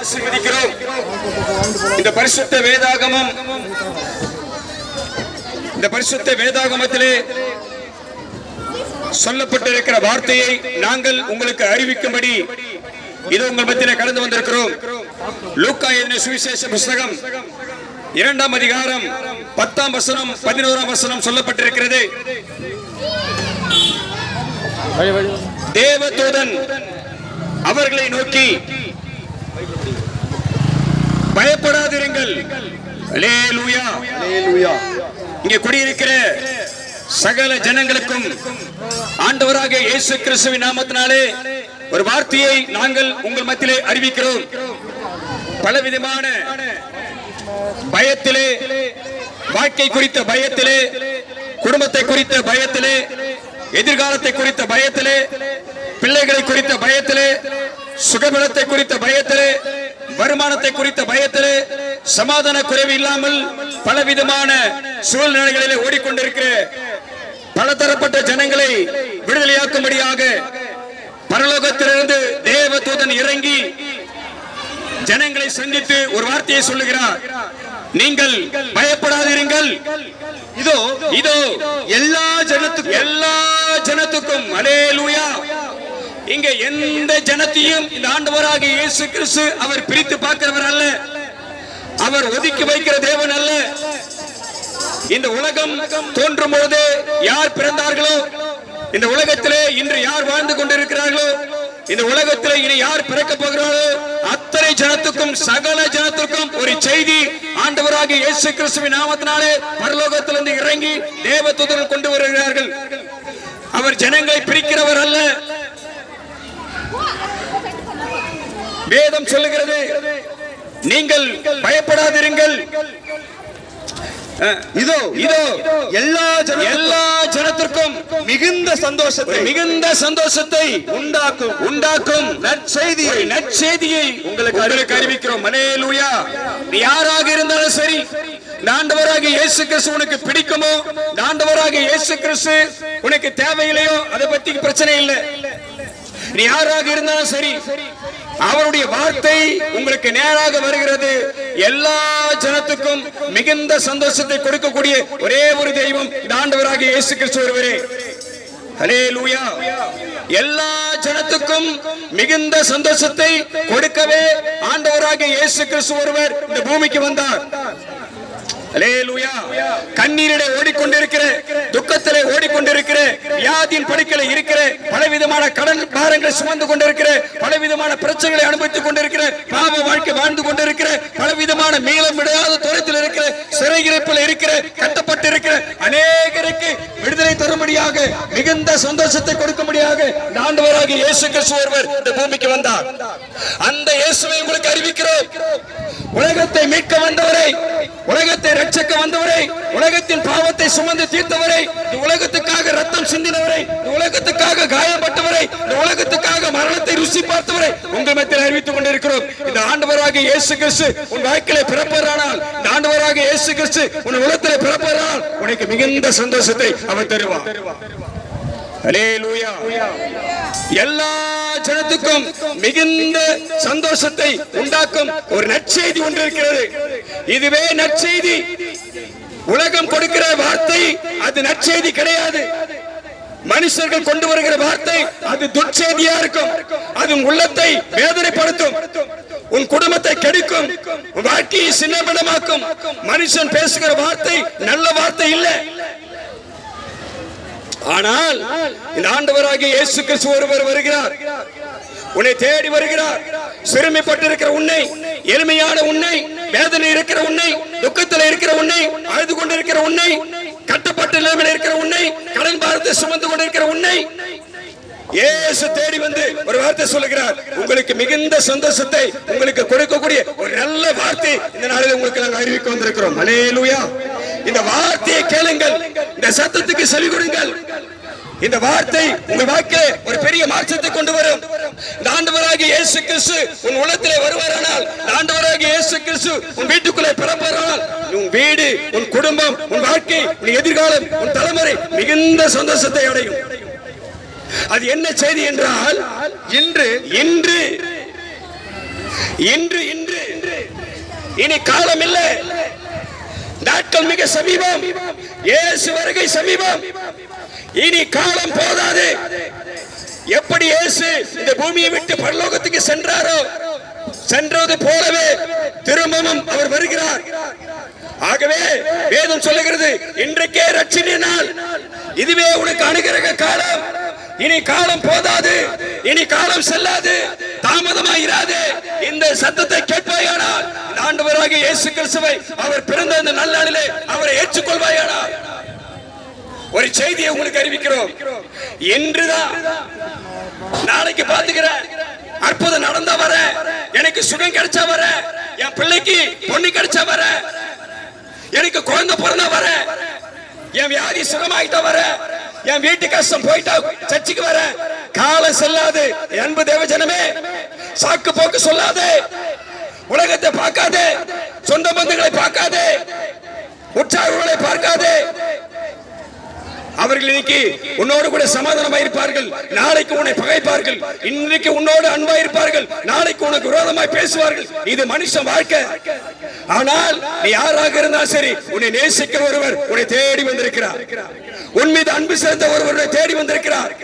ஆசீர்வதிக்கிறோம் இந்த பரிசுத்த வேதாகமம் இந்த பரிசுத்த வேதாகமத்திலே சொல்லப்பட்டிருக்கிற வார்த்தையை நாங்கள் உங்களுக்கு அறிவிக்கும்படி இது உங்கள் மத்தியிலே கடந்து வந்திருக்கிறோம். லூக்கா எழுதின சுவிசேஷ புஸ்தகம் இரண்டாம் அதிகாரம் பத்தாம் வசனம் பதினோராம் வசனம் சொல்லப்பட்டிருக்கிறது. தேவதூதன் அவர்களை நோக்கி பயப்படாதிருங்கள். இங்கே குடியிருக்கிற சகல ஜனங்களுக்கும் ஆண்டவராக இயேசு கிறிஸ்துவின் நாமத்தினாலே ஒரு வார்த்தையை நாங்கள் உங்கள் மத்தியிலே அறிவிக்கிறோம். பலவிதமான பயத்திலே வாழ்க்கை குறித்த பயத்திலே குடும்பத்தை குறித்த பயத்திலே எதிர்காலத்தை குறித்த பயத்திலே பிள்ளைகளை குறித்த பயத்திலே சுகபலத்தை குறித்த பயத்திலே வருமானத்தை குறித்த பயத்திலே சமாதான குறைவு இல்லாமல் பலவிதமான சூழ்நிலைகளிலே ஓடிக்கொண்டிருக்கிற பலதரப்பட்ட ஜனங்களை விடுதலையாக்கும்படியாக பரலோகத்திலிருந்து தேவ தூதன் இறங்கி ஜனங்களை சந்தித்து ஒரு வார்த்தையை சொல்லுகிறார். நீங்கள் பயப்படாதிருங்கள். இதோ இதோ எல்லா ஜனத்துக்கும் எல்லா ஜனத்துக்கும் அலேலூயா இங்க எந்த ஜனத்தையும் இந்த ஆண்டவராக இயேசு கிறிஸ்து அவர் பிரித்து பார்க்கிறவர் அல்ல. அவர் ஒதுக்கி வைக்கிற தேவன் அல்ல. இந்த உலகம் தோன்றும் போது யார் பிறந்தார்களோ இந்த உலகத்திலே இன்று யார் வாழ்ந்து கொண்டிருக்கிறார்களோ இந்த உலகத்தில் இனி யார் பிறக்க போகிறார்களோ அத்தனை ஜனத்துக்கும் சகல ஜனத்துக்கும் ஒரு செய்தி ஆண்டவராக இயேசு கிறிஸ்துவின் நாமத்தினாலே பரலோகத்திலிருந்து இறங்கி தேவ கொண்டு வருகிறார்கள். அவர் ஜனங்களை பிரிக்கிறவர் அல்ல. வேதம் சொல்லுகிறது. நீங்கள் பயப்படாதிருங்கள். இதோ இதோ எல்லா எல்லா ஜனத்திற்கும் மிகுந்த சந்தோஷத்தை மிகுந்த சந்தோஷத்தை உண்டாக்கும் உண்டாக்கும் நற்செய்தியை நற்செய்தியை உங்களுக்கு அருளுக்கு அறிவிக்கிறோம். மனேலூயா நீ யாராக இருந்தாலும் சரி இந்த ஆண்டவராக இயேசு கிறிஸ்து உனக்கு பிடிக்குமோ இந்த ஆண்டவராக இயேசு கிறிஸ்து உனக்கு தேவையில்லையோ அதை பத்தி பிரச்சனை இல்லை. நீ யாராக இருந்தாலும் சரி அவருடைய வார்த்தை உங்களுக்கு நேராக வருகிறது. எல்லா ஜனத்துக்கும் மிகுந்த சந்தோஷத்தை கொடுக்கக்கூடிய ஒரே ஒரு தெய்வம் இந்த ஆண்டவராக இயேசு கிறிஸ்து ஒருவரே. லூயா எல்லா ஜனத்துக்கும் மிகுந்த சந்தோஷத்தை கொடுக்கவே ஆண்டவராக இயேசு கிறிஸ்து ஒருவர் இந்த பூமிக்கு வந்தார். கண்ணீரிட கண்ணீரிலே ஓடிக்கொண்டிருக்கிற துக்கத்திலே ஓடிக்கொண்டிருக்கிற வியாதியின் படுக்கையில இருக்கிற பலவிதமான கடன் பாரங்களை சுமந்து கொண்டிருக்கிற பலவிதமான பிரச்சனைகளை அனுபவித்துக் கொண்டிருக்கிற பாவ வாழ்க்கை வாழ்ந்து கொண்டிருக்கிற பலவிதமான மீளம் விடாத தூரத்தில் இருக்கிற சிறையிருப்பில் இருக்கிற கட்டப்பட்டு இருக்கிற அநேகருக்கு விடுதலை தரும்படியாக மிகுந்த சந்தோஷத்தை கொடுக்கும்படியாக இந்த இயேசு கிறிஸ்து ஒருவர் இந்த பூமிக்கு வந்தார். அந்த இயேசுவை உங்களுக்கு அறிவிக்கிறோம். உலகத்தை மீட்க வந்தவரை உலகத்தை ரட்சிக்க வந்தவரை உலகத்தின் பாவத்தை சுமந்து தீர்த்தவரை உலகத்துக்காக ரத்தம் சிந்தினவரை உலகத்துக்காக காயப்பட்டவரை இந்த உலகத்துக்காக மரணத்தை ருசி பார்த்தவரை உங்கள் மத்தியில் அறிவித்துக் கொண்டிருக்கிறோம். இந்த ஆண்டவராக இயேசு கிறிஸ்து உன் வாழ்க்கையில பிறப்பாரானால் இந்த ஆண்டவராக இயேசு கிறிஸ்து உன் உலகத்தில் பிறப்பாரானால் உனக்கு மிகுந்த சந்தோஷத்தை அவர் தருவார். எல்லா ஜனத்துக்கும் மிகுந்த சந்தோஷத்தை உண்டாக்கும் ஒரு நற்செய்தி ஒன்று இருக்கிறது. இதுவே நற்செய்தி. உலகம் கொடுக்கிற வார்த்தை அது நற்செய்தி கிடையாது. மனுஷர்கள் கொண்டு வருகிற வார்த்தை அது துர்ச்செய்தியா இருக்கும். அது உள்ளத்தை வேதனைப்படுத்தும். உன் குடும்பத்தை கெடுக்கும். வாழ்க்கையை சின்னபிடமாக்கும் மனுஷன் பேசுகிற வார்த்தை நல்ல வார்த்தை இல்லை. ஆனால் இந்த ஆண்டவராகிய இயேசு கிறிஸ்து ஒருவர் வருகிறார். உன்னை தேடி வருகிறார். சிறுமைப்பட்டிருக்கிற உன்னை எளிமையான உன்னை வேதனை இருக்கிற உன்னை துக்கத்தில் இருக்கிற உன்னை அழுது கொண்டிருக்கிற உன்னை கட்டப்பட்ட நிலைமையில் இருக்கிற உன்னை கடன் பாரத்தை சுமந்து கொண்டிருக்கிற உன்னை இயேசு தேடி வந்து ஒரு வார்த்தை சொல்லுகிறார். உங்களுக்கு மிகுந்த சந்தோஷத்தை உங்களுக்கு கொடுக்கக்கூடிய ஒரு நல்ல வார்த்தை இந்த நாளில் உங்களுக்கு நாங்கள் அறிவிக்க வந்திருக்கிறோம். அலேலுயா இந்த வார்த்தையை கேளுங்கள். இந்த சத்தத்துக்கு செவி கொடுங்கள். இந்த வார்த்தை உங்க வாழ்க்கையில ஒரு பெரிய மாற்றத்தை கொண்டு வரும். இந்த ஆண்டவராகிய இயேசு கிறிஸ்து உன் உள்ளத்திலே வருவாரானால் இந்த ஆண்டவராகிய இயேசு கிறிஸ்து உன் வீட்டுக்குள்ளே பிறப்பாரானால் உன் வீடு உன் குடும்பம் உன் வாழ்க்கை உன் எதிர்காலம் உன் தலைமுறை மிகுந்த சந்தோஷத்தை அடையும். அது என்ன செய்தி என்றால் இன்று இன்று இன்று இன்று இனி காலம் இல்லை நாட்கள் மிக சமீபம். இயேசு வருகை சமீபம். இனி காலம் போதாது. எப்படி இயேசு இந்த பூமியை விட்டு பரலோகத்துக்கு சென்றாரோ? சென்றது போலவே திரும்பவும் அவர் வருகிறார். ஆகவே வேதம் சொல்லுகிறது இன்றைக்கே ரட்சின நாள். இதுவே உனக்கு அனுகிரக காலம். இனி காலம் போதாது. இனி காலம் செல்லாது. தாமதமாயிராது இந்த சத்தத்தை கேட்பாயானால் இந்த ஆண்டவராக இயேசு கிறிஸ்துவை அவர் பிறந்த இந்த நல்லாளிலே அவரை ஏற்றுக்கொள்வாயானால். ஒரு செய்தியை உங்களுக்கு அறிவிக்கிறோம். இன்றுதான் நாளைக்கு பாத்துக்கிறேன் அற்புதம் நடந்தா வர எனக்கு சுகம் கிடைச்சா வர என் பிள்ளைக்கு பொண்ணு கிடைச்சா வர எனக்கு குழந்தை பிறந்தா வர என் வியாதி சுகமாயிட்டா வர என் வீட்டு கஷ்டம் போயிட்டா சர்ச்சுக்கு வர காலம் செல்லாது என் சாக்கு போக்கு சொல்லாதே. உலகத்தை பார்க்காதே. சொந்த பந்துகளை பார்க்காதே. உற்சாகங்களை பார்க்காதே. அவர்கள் இன்னைக்கு உன்னோடு கூட சமாதானமாக இருப்பார்கள். நாளைக்கு உன்னை பகைப்பார்கள். இன்னைக்கு உன்னோடு அன்பா இருப்பார்கள். நாளைக்கு உனக்கு விரோதமாய் பேசுவார்கள். இது மனுஷன் வாழ்க்கை. ஆனால் நீ யாராக இருந்தாலும் சரி உன்னை நேசிக்க ஒருவர் உன்னை தேடி வந்திருக்கிறார். உன் மீது அன்பு சேர்ந்த ஒருவர் தேடி வந்திருக்கிறார்.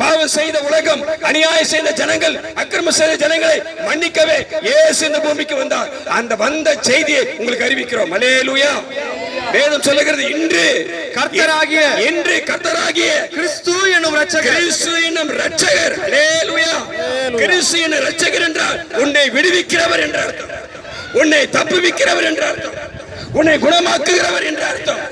பாவம் செய்த உலகம் அநியாயம் செய்த ஜனங்கள் அக்கிரமம் செய்த ஜனங்களை மன்னிக்கவே இயேசு இந்த பூமிக்கு வந்தார். அந்த வந்த செய்தியை உங்களுக்கு அறிவிக்கிறோம். அலேலுயா வேதம் சொல்லுகிறது இன்று கர்த்தராகிய இன்று கர்த்தராகிய கிறிஸ்து என்னும் ரட்சகர் கிறிஸ்து என்னும் ரட்சகர் அல்லேலூயா. கிறிஸ்து என்னும் ரட்சகர் என்றால் உன்னை விடுவிக்கிறவர் என்ற அர்த்தம். உன்னை தப்புவிக்கிறவர் என்ற அர்த்தம். உன்னை குணமாக்குகிறவர் என்ற அர்த்தம்.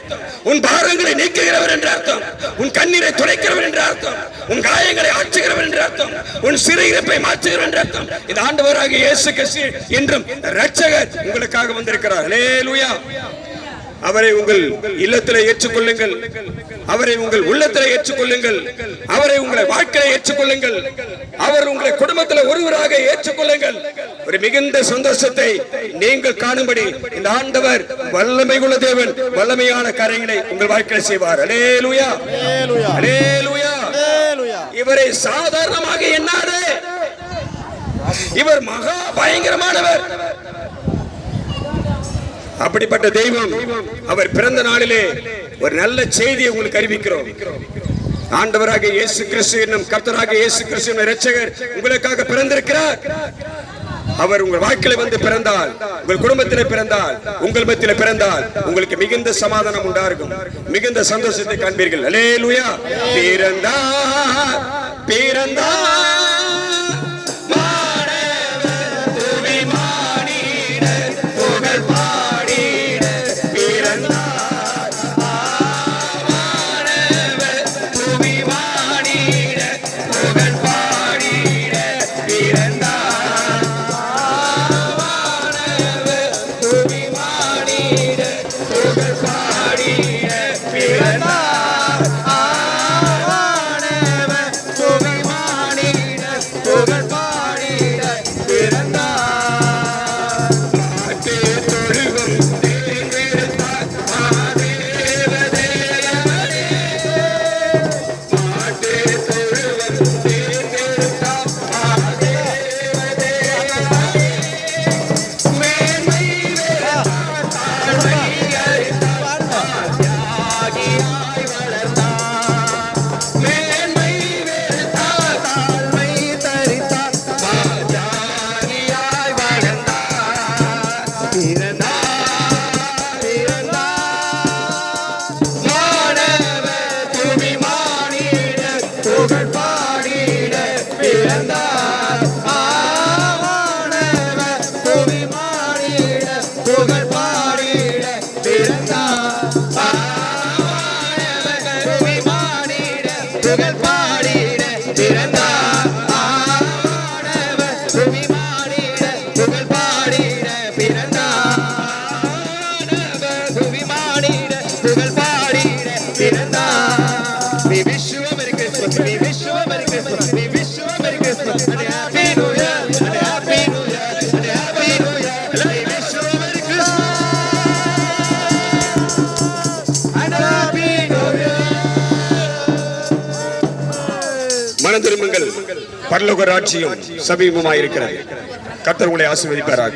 உன் பாரங்களை நீக்குகிறவர் என்ற அர்த்தம். உன் கண்ணீரை துடைக்கிறவர் என்ற அர்த்தம். உன் காயங்களை ஆற்றுகிறவர் என்ற அர்த்தம். உன் சிறையிருப்பை மாற்றுகிறவர் என்ற அர்த்தம். இந்த ஆண்டவராக இயேசு கிறிஸ்து என்றும் ரட்சகர் உங்களுக்காக வந்திருக்கிறார். லேலுயா அவரை உங்கள் இல்லத்தில் ஏற்றுக்கொள்ளுங்கள். அவரை உங்கள் உள்ளத்தில் ஏற்றுக்கொள்ளுங்கள். அவரை உங்களை வாழ்க்கையில ஏற்றுக்கொள்ளுங்கள். அவர் உங்களை குடும்பத்தில் ஒருவராக ஏற்றுக்கொள்ளுங்கள். ஒரு மிகுந்த சந்தோஷத்தை நீங்கள் காணும்படி இந்த ஆண்டவர் வல்லமை உள்ள தேவன் வல்லமையான காரியங்களை உங்கள் வாழ்க்கையில் செய்வார். அலேலுயா அலேலுயா இவரை சாதாரணமாக எண்ணாதே. இவர் மகா பயங்கரமானவர். அப்படிப்பட்ட தெய்வம் அவர் பிறந்த நாளிலே ஒரு நல்ல செய்தியை உங்களுக்கு அறிவிக்கிறோம். ஆண்டவராக இயேசு கிறிஸ்து என்னும் கர்த்தராக இயேசு கிறிஸ்து என்னும் இரட்சகர் உங்களுக்காக பிறந்திருக்கிறார். அவர் உங்கள் வாழ்க்கையில வந்து பிறந்தால் உங்கள் குடும்பத்தில பிறந்தால் உங்கள் மத்தியில பிறந்தால் உங்களுக்கு மிகுந்த சமாதானம் உண்டாகும். மிகுந்த சந்தோஷத்தை காண்பீர்கள். அல்லேலூயா பிறந்தார் பிறந்தா மாணவர் പാട്ടുകൾ പാടിയിട തിരന്ത We wish you a Merry Christmas. We wish you a Merry Christmas. We wish you a Merry Christmas and a Happy New Year. பரலோக ராட்சியம் சமீபமாயிருக்கிறது. கத்தர் உங்களை ஆசீர்வதிப்பாராக.